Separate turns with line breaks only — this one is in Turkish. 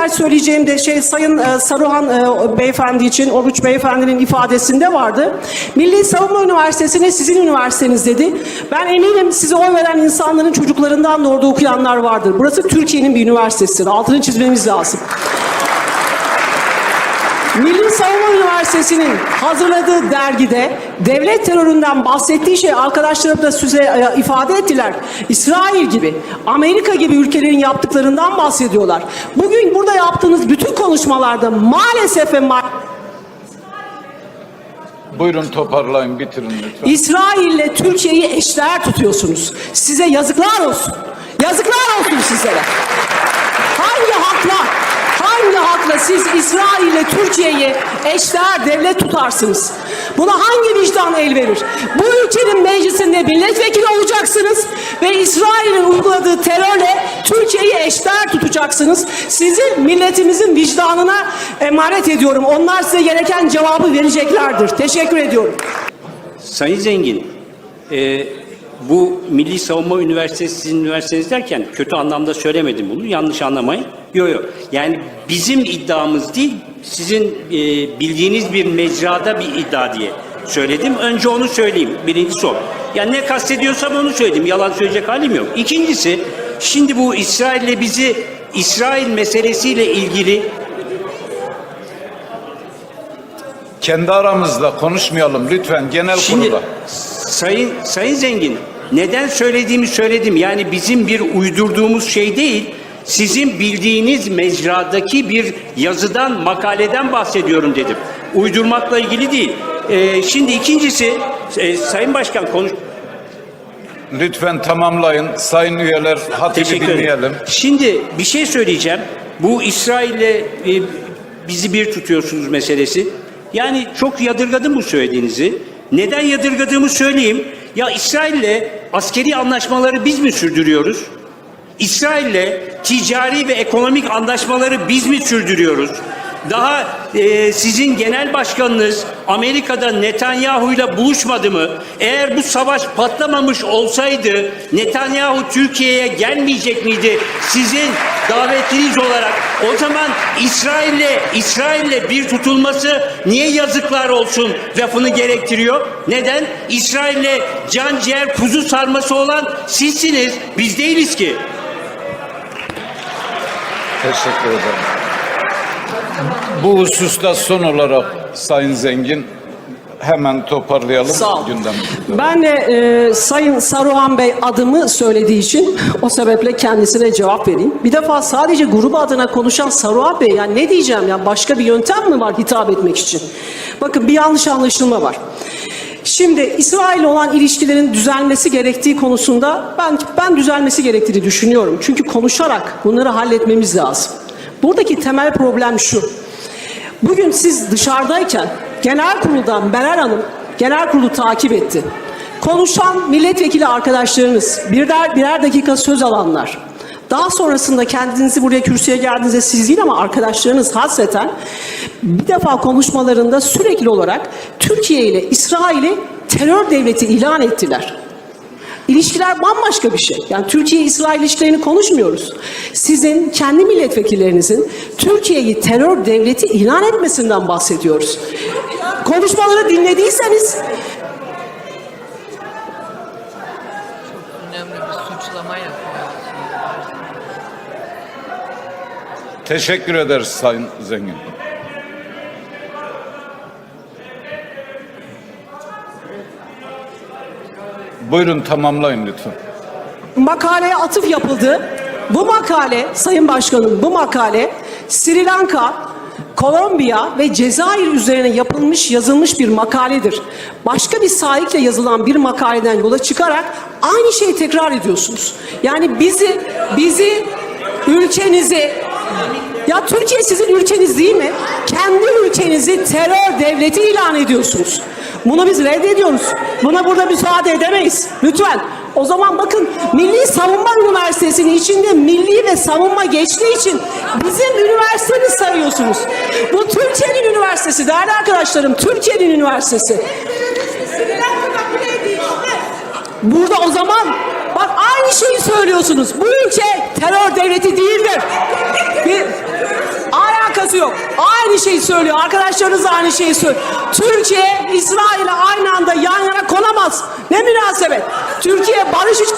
diğer söyleyeceğim de şey Sayın e, Saruhan e, beyefendi için Oruç beyefendinin ifadesinde vardı. Milli Savunma Üniversitesi'ne sizin üniversiteniz dedi. Ben eminim size oy veren insanların çocuklarından da okuyanlar vardır. Burası Türkiye'nin bir üniversitesidir. Altını çizmemiz lazım. Milli Savunma Üniversitesi'nin hazırladığı dergide devlet teröründen bahsettiği şey arkadaşlarım da size e, ifade ettiler. İsrail gibi, Amerika gibi ülkelerin yaptıklarından bahsediyorlar. Bugün burada yaptığınız bütün konuşmalarda maalesef ve ma-
Buyurun toparlayın bitirin lütfen.
İsrail'le Türkiye'yi eşdeğer tutuyorsunuz. Size yazıklar olsun. Yazıklar olsun sizlere. Hangi hakla, hangi hakla siz İsrail'le Türkiye'yi eşdeğer devlet tutarsınız? Buna hangi vicdan el verir? Bu ülkenin meclisinde milletvekili olacaksınız ve İsrail'in uyguladığı terörle Türkiye'yi eşdeğer tutacaksınız. Sizi milletimizin vicdanına emanet ediyorum. Onlar size gereken cevabı vereceklerdir. Teşekkür ediyorum.
Sayın Zengin, e, bu Milli Savunma Üniversitesi sizin üniversiteniz derken kötü anlamda söylemedim bunu, yanlış anlamayın. Yok yok, yani bizim iddiamız değil, sizin e, bildiğiniz bir mecrada bir iddia diye söyledim. Önce onu söyleyeyim, birincisi o. Yani ne kastediyorsam onu söyledim, yalan söyleyecek halim yok. İkincisi, şimdi bu İsrail'le bizi, İsrail meselesiyle ilgili
Kendi aramızda konuşmayalım lütfen genel
Şimdi
konuda.
Sayın Sayın Zengin neden söylediğimi söyledim. Yani bizim bir uydurduğumuz şey değil. Sizin bildiğiniz mecradaki bir yazıdan, makaleden bahsediyorum dedim. Uydurmakla ilgili değil. Ee, şimdi ikincisi, e, Sayın Başkan konuş...
Lütfen tamamlayın. Sayın üyeler hatibi dinleyelim.
Şimdi bir şey söyleyeceğim. Bu İsrail'le e, bizi bir tutuyorsunuz meselesi. Yani çok yadırgadım bu söylediğinizi. Neden yadırgadığımı söyleyeyim. Ya İsrail'le askeri anlaşmaları biz mi sürdürüyoruz? İsrail'le ticari ve ekonomik anlaşmaları biz mi sürdürüyoruz? Daha e, sizin genel başkanınız Amerika'da Netanyahu'yla buluşmadı mı? Eğer bu savaş patlamamış olsaydı Netanyahu Türkiye'ye gelmeyecek miydi? Sizin davetliniz olarak o zaman İsrail'le İsrail'le bir tutulması niye yazıklar olsun lafını gerektiriyor? Neden? İsrail'le can ciğer kuzu sarması olan sizsiniz. Biz değiliz ki.
Teşekkür ederim. Bu hususta son olarak Sayın Zengin hemen toparlayalım
Sağ ol.
gündemimizi.
Ben de e, Sayın Saruhan Bey adımı söylediği için o sebeple kendisine cevap vereyim. Bir defa sadece grubu adına konuşan Saruhan Bey yani ne diyeceğim ya başka bir yöntem mi var hitap etmek için? Bakın bir yanlış anlaşılma var. Şimdi İsrail olan ilişkilerin düzelmesi gerektiği konusunda ben ben düzelmesi gerektiğini düşünüyorum. Çünkü konuşarak bunları halletmemiz lazım. Buradaki temel problem şu. Bugün siz dışarıdayken genel kuruldan Meral Hanım genel kurulu takip etti. Konuşan milletvekili arkadaşlarınız birer, birer dakika söz alanlar. Daha sonrasında kendinizi buraya kürsüye geldiğinizde siz değil ama arkadaşlarınız hasreten bir defa konuşmalarında sürekli olarak Türkiye ile İsrail'i terör devleti ilan ettiler. İlişkiler bambaşka bir şey. Yani Türkiye-İsrail ilişkilerini konuşmuyoruz. Sizin kendi milletvekillerinizin Türkiye'yi terör devleti ilan etmesinden bahsediyoruz. Konuşmaları dinlediyseniz
önemli bir suçlama yapıyor.
Teşekkür ederiz Sayın Zengin. Buyurun tamamlayın lütfen.
makaleye atıf yapıldı. Bu makale, Sayın Başkanım bu makale Sri Lanka, Kolombiya ve Cezayir üzerine yapılmış, yazılmış bir makaledir. Başka bir sahikle yazılan bir makaleden yola çıkarak aynı şeyi tekrar ediyorsunuz. Yani bizi, bizi, ülkenizi, ya Türkiye sizin ülkeniz değil mi? Kendi ülkenizi terör devleti ilan ediyorsunuz. Bunu biz reddediyoruz. Buna burada müsaade edemeyiz. Lütfen. O zaman bakın Milli Savunma Üniversitesi'nin içinde milli ve savunma geçtiği için bizim üniversitemiz sayıyorsunuz. Bu Türkiye'nin üniversitesi değerli arkadaşlarım. Türkiye'nin üniversitesi. Burada o zaman bak aynı şeyi söylüyorsunuz. Bu ülke terör devleti değildir. Bir, alakası yok. Aynı şeyi söylüyor. Arkadaşlarınız da aynı şeyi söylüyor. Türkiye İsrail'e aynı anda yan yana konamaz. Ne münasebet. Türkiye barış için